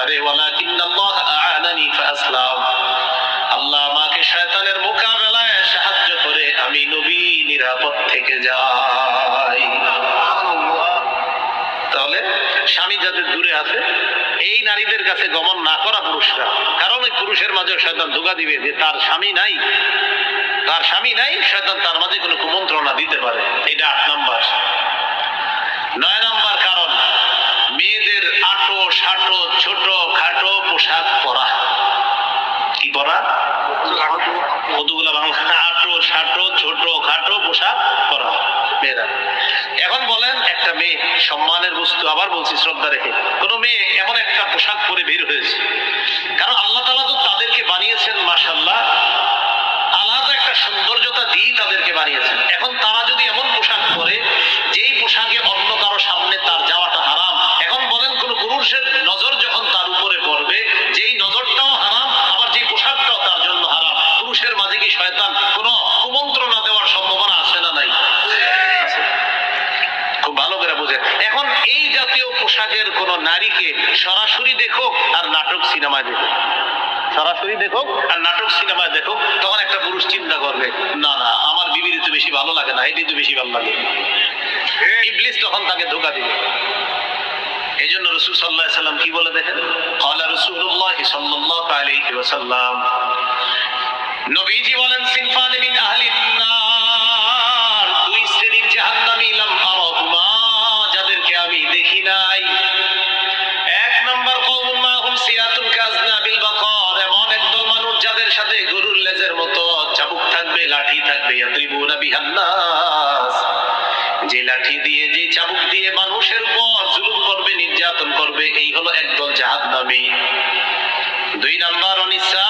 পারে আল্লাহ আমাকে শয়তানের মোকাবেলায় সাহায্য করে, আমি নবী নিরাপদ থেকে যাই। তাহলে স্বামী যাদের দূরে আছে, এই নারীদের কাছে গমন না করা পুরুষরা। কারণ ওই পুরুষের মাঝে শয়তান ধোকা দিবে যে তার স্বামী নাই। তার স্বামী নাই, শয়তান তার মাঝে কোনো কুমন্ত্রণা দিতে পারে। এটা আট নাম্বার। নয় নাম্বার কারণ, মেয়েদের আটো সাটো ছোট খাটো পোশাক পরা। কি পরা? কতগুলা বাংলা। আটো সাটো, ছোট, খাটো পোশাক পরা মেয়েরা। এখন বলেন, একটা মেয়ে সম্মানের বস্তু আবার বলছি, শ্রদ্ধা রেখে। কোন মেয়ে এমন একটা পোশাক পরে বের হয়েছে। কারণ আল্লাহ তালা তো তাদেরকে বানিয়েছেন মাসাল্লাহ আলাদা একটা সৌন্দর্যতা দিয়ে তাদেরকে বানিয়েছেন। এখন তারা যদি এমন পোশাক পরে, যেই পোশাকে অন্য কারও সামনে তার যাওয়াটা কোন পুরুষের নজর যখন তার উপরে পড়বে যেই নজরটাও হারাম আবার যেই পোশাকটাও তার জন্য হারাম। পুরুষের মাঝে কি শয়তান কোনো কুমন্ত্রণা দেওয়ার সম্ভাবনা আছে না নাই? খুব ভালো করে বোঝেন। এখন এই জাতীয় পোশাকের কোন নারীকে সরাসরি দেখো আর নাটক সিনেমায় দেখো সরাসরি দেখো আর নাটক সিনেমায় দেখো তখন একটা পুরুষ চিন্তা করবে না না আমার বিবির তো বেশি ভালো লাগে না এটি তো বেশি ভালো লাগে। ইবলিস তখন তাকে ধোকা দিবে। এই রসুল সাল্লাহ সাল্লাম কি বলে দেখেন? কলা রসুল্লাহ সাল্লাহ আলাইহি ওয়াসাল্লাম। নবীজি বলেন, সিনফান মিন আহলিন নার। দুই শ্রেণির জাহান্নামী, লাম আরাহুমা। যাদেরকে দেখি নাই। এক নম্বর কওমুন মাহুম সিয়াতুন কাজনাবিল বাকার। এমন একদল মানুষ যাদের সাথে গরুর লেজের মতো চাবুক থাকবে, লাঠি থাকবে, ইয়াদ্রিবুনা বিহান নাস যে লাঠি দিয়ে, যে চাবুক দিয়ে মানুষের উপর জুলুম করবে, নির্যাতন করবে, এই হলো একদল জাহান্নামী। দুই নাম্বার অনিসাউল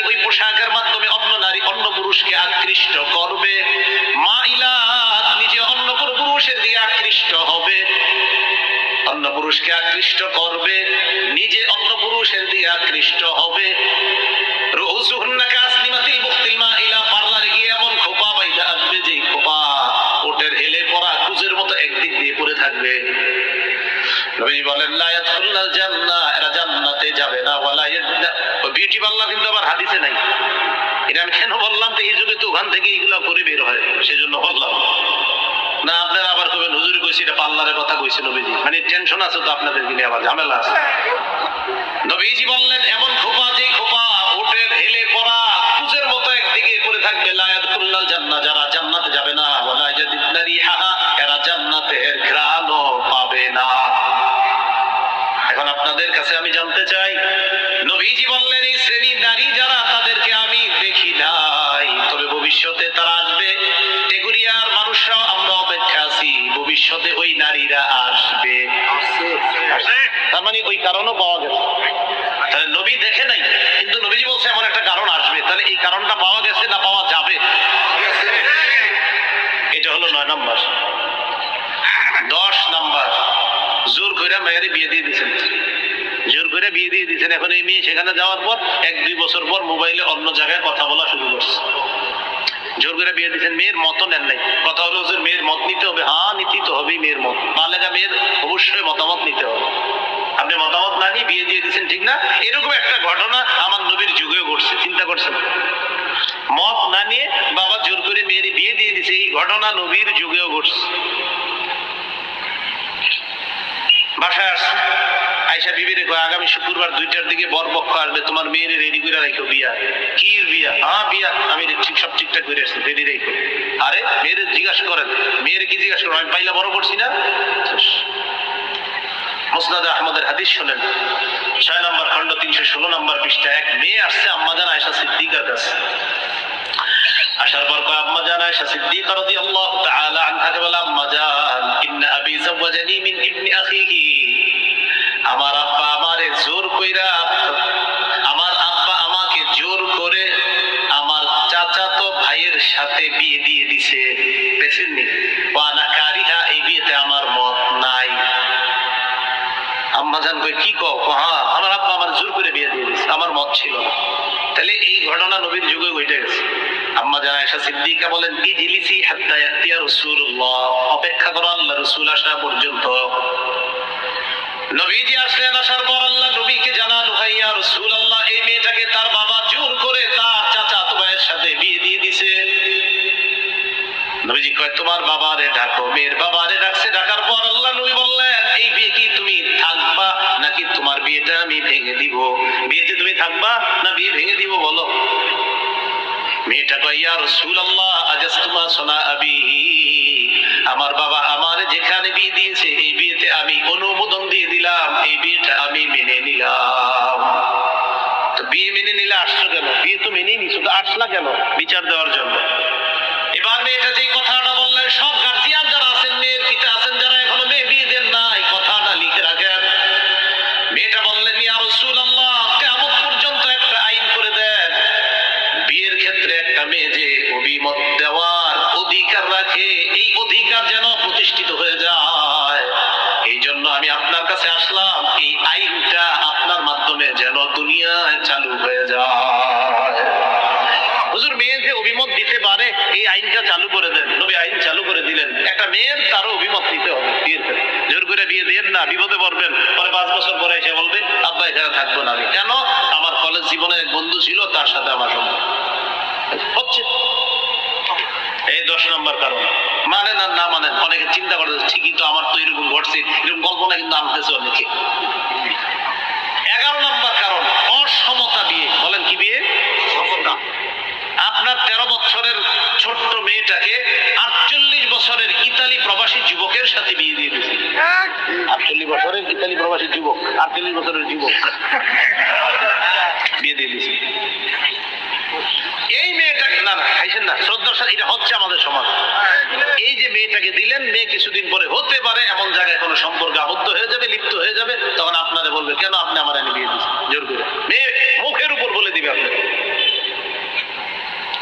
ওই পোশাকের মাধ্যমে অন্য নারী, অন্য পুরুষকে আকৃষ্ট করবে। মাইলাত নিজে অন্য কোন পুরুষের দিকে আকৃষ্ট হবে। অন্য পুরুষকে আকৃষ্ট করবে, নিজে অন্য পুরুষের দিকে আকৃষ্ট হবে। রুহুসুহুন্না বিউটি পার্লার কিন্তু আবার হাদিসে নাই। এটা আমি কেন বললাম তো এই যুগে তো ওখান থেকে এইগুলা করে বের হয়, সেজন্য বললাম। না, আপনারা আবার কবেন, হুজুরি কইছি এটা পার্লারের কথা কইছে নবীজি। মানে টেনশন আছে তো আপনাদের দিনে আবার ঝামেলা আছে। নবীজি বললেন, এমন নারীরা আসবে। তার মানে ওই কারণও পাওয়া গেছে। তাহলে নবী দেখে নাই? কিন্তু নবীজি বলছে, এমন একটা কারণ আসবে। তাহলে এই কারণটা পাওয়া গেছে না পাওয়া যাবে? এটা হলো নয় নম্বর। দশ নাম্বার। জোর করে মেয়েরে বিয়ে দিয়ে দিচ্ছেন জোর করে বিয়ে দিয়ে দিচ্ছেন এখন এই মেয়ে সেখানে যাওয়ার পর এক দুই বছর পর মোবাইলে অন্য জায়গায় কথা বলা শুরু করছে। জোর করে বিয়ে দিচ্ছেন মেয়ের মত নেন নাই। কথা হলো যে মেয়ের মত নিতে হবে। হ্যাঁ নিতেই তো হবেই মেয়ের মত। মালেগা মেয়ের অবশ্যই মতামত নিতে হবে। আপনি মতামত না নিয়ে বিয়ে দিয়ে দিচ্ছেন ঠিক না? এরকম একটা ঘটনা আমার নবীর যুগেও ঘটছে, চিন্তা করছেন মত না নিয়ে বাবা জোর করে মেয়ের বিয়ে দিয়ে দিছে এই ঘটনা নবীর যুগেও ঘটছে। বাসায় আসছে। আয়সা বিবিরে কয় আগামী শুক্রবার দুইটার দিকে বর পক্ষ আসবে। তোমার মেয়ের রেডি করে রাখো বিয়া। কি বিয়া? হ্যাঁ বিয়া। আমি ঠিক সব ঠিকঠাক করে আসছি রেডি রেখো আরে, মেয়ের জিজ্ঞাসা করেন। মেয়ের কি জিজ্ঞাসা করেন? আমি পাইলা বড় করছি না? মোসনাদ আহমদের হাদিস শোনেন। ছয় নম্বর তিনশো ষোলো নম্বর পৃষ্ঠা। এক মেয়ে আসছে আম্মাজান আয়সা সিদ্দিকার কাছে। আসার পর কয় আনহাকে বলে আবি মিন আখিহি। আমার আব্বা আমারে জোর কইরা, আমার আব্বা আমাকে জোর করে আমার চাচাতো ভাইয়ের সাথে বিয়ে দিয়ে দিছে। দেখছেননি ওয়ানা কারিহা, এই বিয়েতে আমার মত নাই। আম্মা জান কই কি কও? হ্যাঁ আমার আব্বা আমার জোর করে বিয়ে দিয়ে দিছে, আমার মত ছিল তাহলে এই ঘটনা নবীর যুগে ঘটে গেছে। আম্মা জান আয়েশা সিদ্দিকা বলেন কি হাত্তা ইয়াতিয়া রাসূলুল্লাহ। অপেক্ষা করো আল্লাহ রাসূল আসা পর্যন্ত। নবীজি আসলেন, আসার পর আল্লাহ নবীকে জানান ভাইয়া রাসূলুল্লাহ, এই মেয়েটাকে তার বাবা জোর করে তার চাচা ভাইয়ের সাথে বিয়ে দিয়ে দিছে। নবীজি কয়, তোমার বাবারে ডাকো, মেয়ের বাবারে ডাকছে। ডাকার পর আল্লাহ নবী বললেন, এই বিয়ে কি তুমি থাকবা নাকি তোমার বিয়েটা আমি ভেঙে দিব? বিয়েতে তুমি থাকবা না বিয়ে ভেঙে দিব বলো? মেয়েটা সোনা আবি আমার বাবা আমার যেখানে বিয়ে দিয়েছে, এই বিয়েতে আমি অনুমোদন দিয়ে দিলাম, এই বিয়েটা আমি মেনে নিলাম। তো বিয়ে মেনে নিলে আসলো কেন? বিয়ে তো মেনে নি শুধু আসলা কেন বিচার দেওয়ার জন্য? এবার মেয়েটা যে কথাটা বললেন, সব গার্জিয়ান যারা তার সাথে হচ্ছে। এই দশ নম্বর কারণ। মানেন আর না মানেন অনেকে চিন্তা করে ঠিকই তো আমার তো এরকম ঘটছে এরকম কল্পনা কিন্তু আনতেছে অনেকে। এগারো নম্বর কারণ অসমতা বিয়ে। বলেন কি বিয়ে? সমতা। আপনার তেরো বছরের ছোট্ট মেয়েটাকে আটচল্লিশ বছরের ইতালি প্রবাসী যুবকের সাথে বিয়ে দিয়ে দিয়েছে। আটচল্লিশ বছরের ইতালি প্রবাসী যুবক আটচল্লিশ বছরের যুবক। বিয়ে দিয়ে দিয়েছে। এই মেয়েটাকে না না, খাইছেন না। শ্রদ্ধার এটা হচ্ছে আমাদের সমাজ। এই যে মেয়েটাকে দিলেন, মেয়ে কিছুদিন পরে হতে পারে, এমন জায়গায় কোনো সম্পর্ক আবদ্ধ হয়ে যাবে, লিপ্ত হয়ে যাবে, তখন আপনারা বলবে, কেন আপনি আমার এনে বিয়ে দিচ্ছেন জোর করে। মেয়ে মুখের উপর বলে দিবে আপনাকে।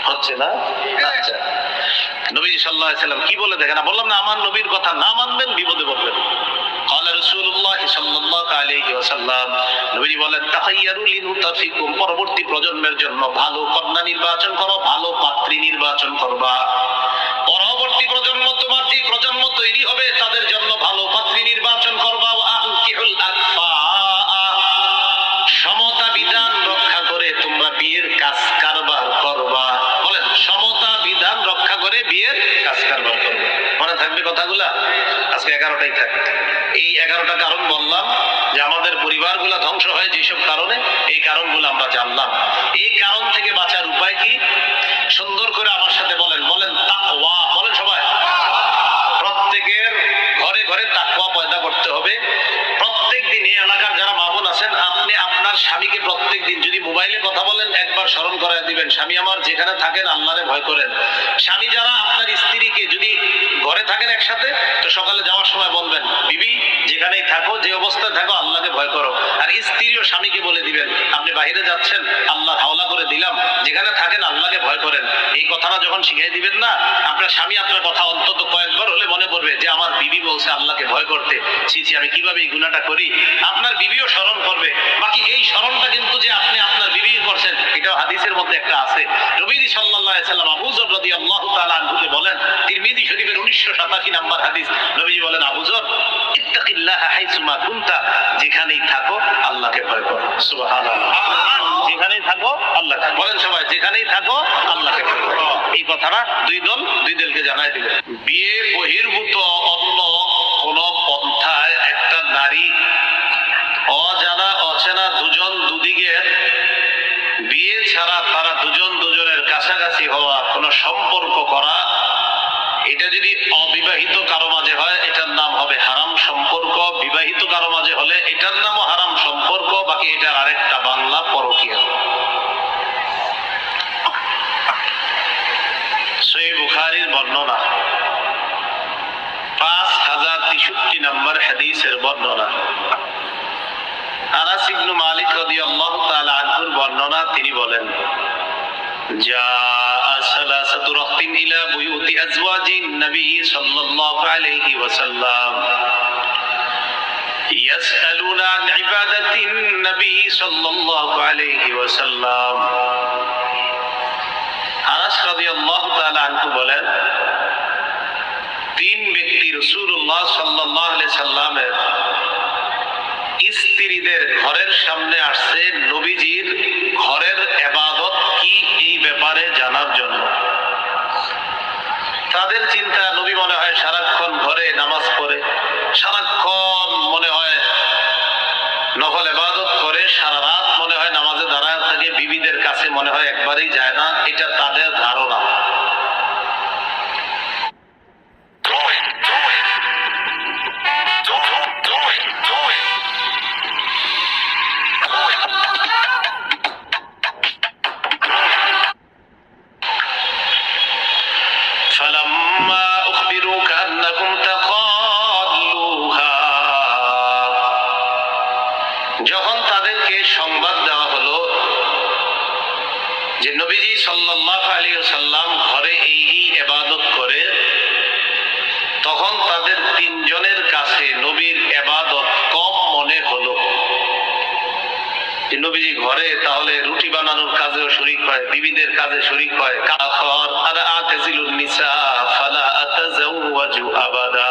হচ্ছে না? আচ্ছা। নবী সাল্লাহ সাল্লাম কি বলে দেখেন? বললাম না, আমার নবীর কথা না মানবেন, বিপদে পড়বেন। পরবর্তী প্রজন্মের জন্য ভালো কন্যা নির্বাচন করো, ভালো পাত্রী নির্বাচন করবা। পরবর্তী প্রজন্ম তোমার যে প্রজন্ম তৈরি হবে, তাদের জন্য ভালো পাত্রী নির্বাচন করবা। সমতা বিধান রক্ষা করে তোমরা বিয়ের কাজ কারবার করবা। বলেন, সমতা বিধান রক্ষা করে বিয়ের থাকবে কথাগুলা? আজকে এগারোটাই থাকবে। এই এগারোটা কারণ বললাম যে আমাদের পরিবারগুলা ধ্বংস হয় যেসব কারণে, এই কারণগুলো আমরা জানলাম। এই কারণ থেকে বাঁচার উপায় কি? সুন্দর করে আমার সাথে বলেন বলেন তাকওয়া, বলেন সবাই। প্রত্যেকের ঘরে ঘরে তাকওয়া পয়দা করতে হবে। প্রত্যেক দিন এই এলাকার যারা মামুন আছেন, আপনি আপনার স্বামীকে প্রত্যেক দিন যদি মোবাইলে কথা বলেন, একবার স্মরণ করায় দিবেন। স্বামী আমার যেখানে থাকেন, আল্লাহরে ভয় করেন। স্বামী যারা আপনার স্ত্রীকে যদি থাকেন একসাথে, তো সকালে যাওয়ার সময় বলবেন, বিবি, যেখানেই থাকো, যে অবস্থায় থাকো, আল্লাহকে ভয় করো। আর স্ত্রীও স্বামীকে বলে দিবেন, আপনি বাইরে যাচ্ছেন আল্লাহ হাওলা করে দিলাম, যেখানে থাকেন, আল্লাহকে ভয় করেন। এই কথাটা যখন শিখাই দিবেন না, আপনার স্বামী আপনার কথা অন্তত কয়েকবার হলে মনে পড়বে যে, আমার বিবি বলছে আল্লাহকে ভয় করতে। ছি ছি, আমি কীভাবে এই গুণাটা করি? আপনার বিবিও স্মরণ করবে। বাকি এই স্মরণটা কিন্তু যে আপনি আপনার বিবি করছেন, এটাও হাদিসের মধ্যে একটা আছে। সাল্লাল্লাহু আলাইহি সাল্লাম আবু তাআলা আনহুকে বলেন, তিরমিজি শরীফের 1987 নাম্বার হাদিস নবীজি বলেন, আবু যর ইত্তাকিল্লাহ হাইসুমা কুনতা, যেখানেই থাকো আল্লাহকে ভয় করো। সুবহানাল্লাহ। যেখানেই থাকো আল্লাহ, বলেন সবাই, যেখানেই থাকো আল্লাহকে এই কথাটা দুই দল, দুই দলকে জানাই দিবে বিয়ে বহির্ভূত অন্য কোন পন্থায় একটা নারী, অজানা, অচেনা দুজন দুদিকে, বিয়ে ছাড়া তারা দুজন দুজনের কাছাকাছি হওয়া কোনো সম্পর্ক করা এটা যদি অবিবাহিত কারও মাঝে হয়, এটার নাম হবে হারাম সম্পর্ক। বিবাহিত কারও মাঝে হলে এটার নামও হারাম সম্পর্ক, বাকি এটার আরেকটা বাংলা পরকীয়। বর্ণনা। পাঁচ হাজার তেষট্টি নম্বর হাদিসের বর্ণনা, তিনি বলেন, যা ثلاثة رهط إلى بيوت أزواج النبي صلى الله عليه وسلم يسألون عن عبادة النبي صلى الله عليه وسلم আনাস রাদিয়াল্লাহু তাআলা আনহু বলেন তিন ব্যক্তি রাসূলুল্লাহ সাল্লাল্লাহু আলাইহি সাল্লামের স্ত্রীদের ঘরের সামনে আসছে নবীজির ঘরের এবাদত কি এই ব্যাপারে জানার জন্য। তাদের চিন্তা নবী মনে হয় সারাক্ষণ ঘরে নামাজ পড়ে, সারাক্ষণ মনে হয় নকল এবাদত করে সারা রাত মনে হয় নামাজে দাঁড়ায় থাকে, বিবিদের কাছে মনে হয় একবারই যায় না, এটা তাদের ধারণা। কাজেও শরিক হয়, বিবিদের কাজে শরিক হয়। কাফর আর আতাজিলুন নিসা, ফালা আতাজাওয়াজু আবাদা।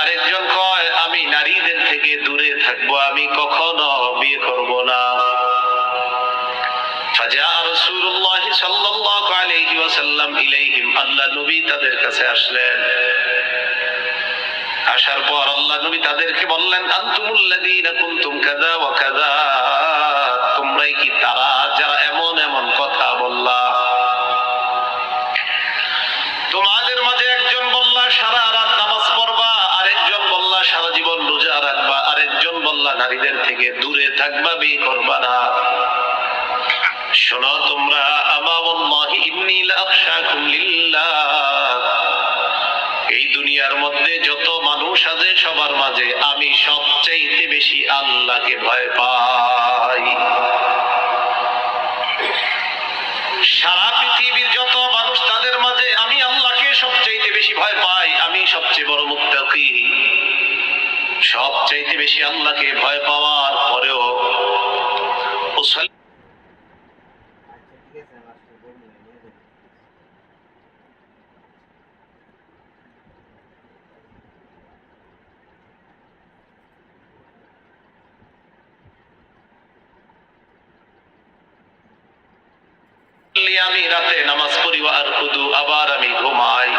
আরেকজন কয়, আমি নারীদের থেকে দূরে থাকব, আমি কখনো বিয়ে করব না। ফাজা রাসূলুল্লাহ সাল্লাল্লাহু আলাইহি ওয়াসাল্লাম ইলাইহিম, আল্লাহ নবী তাদের কাছে আসলেন। আসার পর আল্লাহ নবী তাদেরকে বললেন, আনতুমুল্লাযীনা কুনতুম কাযা ওয়া কাযা। তোমরাই কি তারা যারা এমন এমন কথা বললা? তোমাদের মাঝে একজন বললা, সারা রাত নামাজ পড়বা। আরেকজন বললা, সারা জীবন রোজা রাখবা। আরেকজন বললা, নারীদের থেকে দূরে থাকবা, বিয়ে করবা না। শোনো তোমরা আমাওয়াল্লাহি ইন্নী লাআখশাকুম লিল্লাহ। এই দুনিয়ার মধ্যে যত মানুষ আছে সবার মাঝে আমি সবচাইতে বেশি আল্লাহকে ভয় পাই। সারা পৃথিবীর যত মানুষ তাদের মাঝে আমি আল্লাহকে সবচাইতে বেশি ভয় পাই, আমি সবচেয়ে বড় মুত্তাকি। সবচাইতে বেশি আল্লাহকে ভয় পাওয়ার পরেও মুসল- ঠিক আছে আমার সাথে বলব না, নিয়ে যাব। বললি আমি রাতে নামাজ পড়ি আর কুদু আবার আমি ঘুমাই।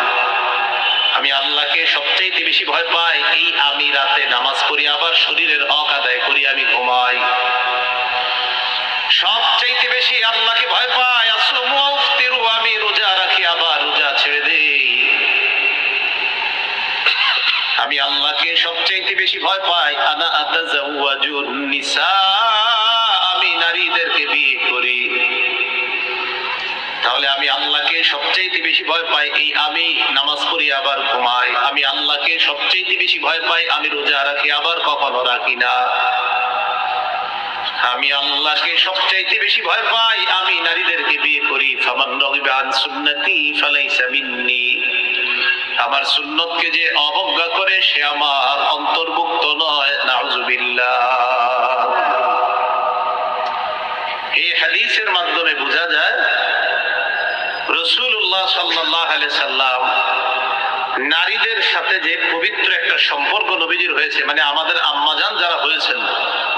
আমি আল্লাহকে সবচাইতে বেশি ভয় পাই, এই আমি রাতে নামাজ পড়ি, আবার শরীরের হক আদায় করি, আমি ঘুমাই। সবচাইতে বেশি আল্লাহকে ভয় পাই আফতিরু আমি রোজা রাখি, আবার রোজা ছেড়ে দেই। আমি আল্লাহকে সবচাইতে বেশি ভয় পাই, আনা আতাজাওয়াজুন নিসা, আমি নারীদেরকে বিয়ে করি। তাহলে আমি আল্লাহকে সবচাইতে বেশি ভয় পাই এই আমি নামাজ পড়ি, আবার ঘুমাই। আমি আল্লাহকে সবচাইতে বেশি ভয় পাই, আমি রোজা রাখি, আবার কখনো রাখি না। আমি আল্লাহকে সবচাইতে বেশি ভয় পাই, আমি নারীদেরকে বিয়ে করি। আমার সুন্নতকে যে অবজ্ঞা করে, সে আমার অন্তর্ভুক্ত নয়। নাউজুবিল্লাহ। এই হাদিসের মাধ্যমে বোঝা যায় রসুল্লাহ সাল্লাহ সাল্লাম নারীদের সাথে যে পবিত্র একটা সম্পর্ক নবীজির হয়েছে মানে আমাদের আম্মাজান যারা হয়েছেন,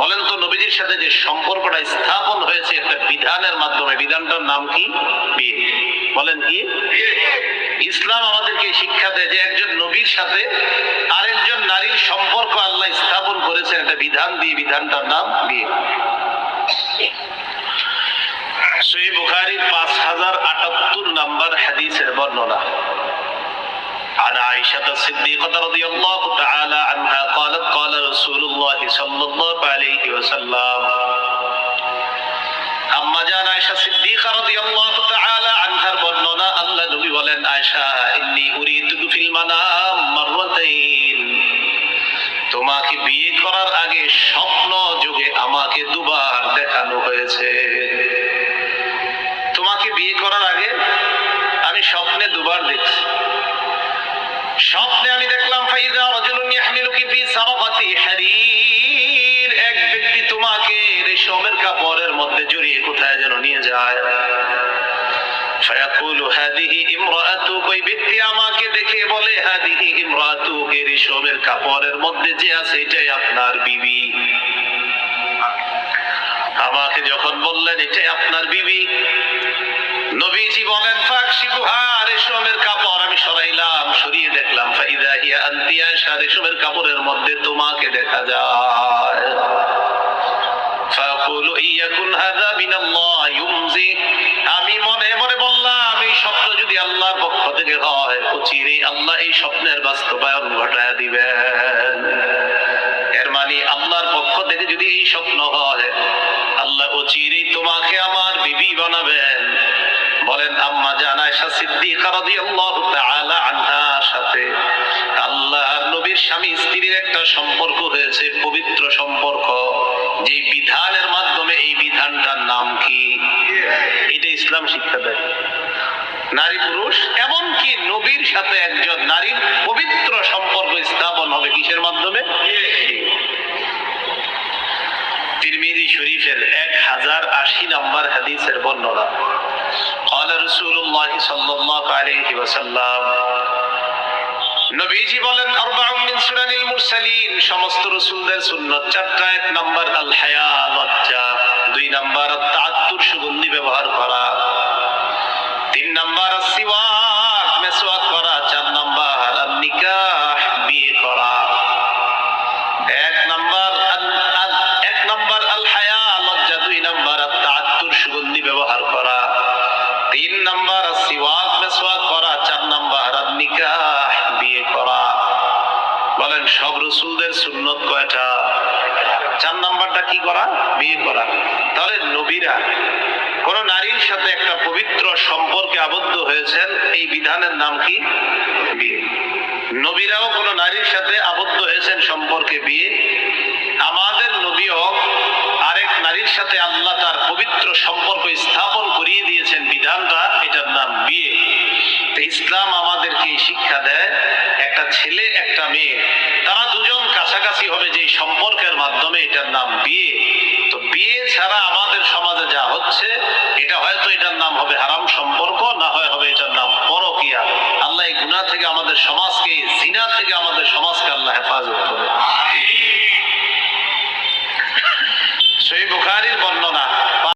বলেন তো নবীজির সাথে যে সম্পর্কটা স্থাপন হয়েছে একটা বিধানের মাধ্যমে, বিধানটার নাম কি? বিয়ে বলেন কি? ইসলাম আমাদেরকে শিক্ষা দেয় যে একজন নবীর সাথে আরেকজন নারীর সম্পর্ক আল্লাহ স্থাপন করেছেন, একটা বিধান দিয়ে বিধানটার নাম বিয়ে সহি বুখারীর পাঁচ হাজার আটাত্তর নাম্বার হাদিসের বর্ণনা عن عائشة الصديقة رضي الله تعالى عنها قالت قال رسول الله صلى الله عليه وسلم আম্মা জান আয়েশা সিদ্দিকা রাদিয়াল্লাহু তাআলা আনহার বর্ণনা আল্লাহ নবী বলেন আয়েশা ইন্নী উরিদু ফিল মানাম মাররাতাইন তোমাকে বিয়ে করার আগে স্বপ্ন যুগে আমাকে দুবার দেখানো হয়েছে তোমাকে বিয়ে করার আগে আমি স্বপ্নে দুবার দেখছি। স্বপ্নে আমি দেখলাম ফাইদা রাজুলুন ইয়াহমিলুকি ফি সারাকাতি হারির। এক ব্যক্তি তোমাকে রেশমের কাপড়ের মধ্যে জড়িয়ে কোথায় যেন নিয়ে যায়। ফায়াকুলু হাদিহি ইমরাআতুক ওই ব্যক্তি আমাকে দেখে বলে, হাদিহি ইমরাআতুক এই রেশমের কাপড়ের মধ্যে যে আছে এটাই আপনার বিবি। আমাকে যখন বললেন, এটাই আপনার বিবি? নবীজি বলেন ফাকশিবুহা রেশমের কাপড় আমি সরাইলাম, সরিয়ে দেখলাম। ফাইদা হিয়া আনতি আয়েশা রেশমের কাপড়ের মধ্যে তোমাকে দেখা যায়। ফাকুলু, ইয়াকুন হাযা মিনাল্লাহ ইউমজি। আমি মনে মনে বললাম, এই স্বপ্ন যদি আল্লাহর পক্ষ থেকে হয় চিরে আল্লাহ এই স্বপ্নের বাস্তবায়ন ঘটায় দিবেন। এর মানে আল্লাহর পক্ষ যদি এই স্বপ্ন হয়, আল্লাহ ও চিরেই তোমাকে আমার বিবি বানাবেন। বলেন, আম্মা জান আয়েশা সিদ্দিকা রাদিয়াল্লাহু তাআলা আনহার সাথে। আল্লাহর নবীর স্বামী স্ত্রীর একটা সম্পর্ক হয়েছে, পবিত্র সম্পর্ক। যে বিধানের মাধ্যমে এই বিধানটার নাম কি? এটা ইসলাম শিক্ষা দেয়। নারী পুরুষ, এমনকি নবীর সাথে একজন নারীর পবিত্র সম্পর্ক স্থাপন হবে কিসের মাধ্যমে? তিরমিজি শরীফের এক হাজার আশি নম্বর হাদিসের বর্ণনা قال رسول الله صلى الله عليه وسلم নবীজি বলেন আরবাউন মিন সুনানিল মুরসালিন সমস্ত রাসূলদের সুন্নাত চারটা এক নাম্বার আল হায়া লজ্জা দুই নাম্বার তাআত্তুর সুগন্ধি ব্যবহার করা তিন নাম্বার সিওয়াক কি করা? বিয়ে করা। তাহলে নবীরা কোন নারীর সাথে একটা পবিত্র সম্পর্কে আবদ্ধ হয়েছেন, এই বিধানের নাম কি? বিয়ে। নবীরাও কোন নারীর সাথে আবদ্ধ হয়েছেন সম্পর্কে বিয়ে। আমাদের নবীও আরেক নারীর সাথে আল্লাহ তার পবিত্র সম্পর্ক স্থাপন করিয়ে দিয়েছেন, বিধানটা এটার নাম বিয়ে। ইসলাম আমাদেরকে শিক্ষা দেয়, একটা ছেলে, একটা মেয়ে, তারা দুজন কাছাকাছি হবে যে সম্পর্কের মাধ্যমে এটার নাম বিয়ে। তো বিয়ে ছাড়া আমাদের সমাজে যা হচ্ছে এটা হয়তো এটার নাম হবে হারাম সম্পর্ক না হয় হবে এটার নাম পরকিয়া। আল্লাহ এই গুণা থেকে আমাদের সমাজকে জিনা থেকে আমাদের সমাজকে আল্লাহ হেফাজত করে সহি বুখারী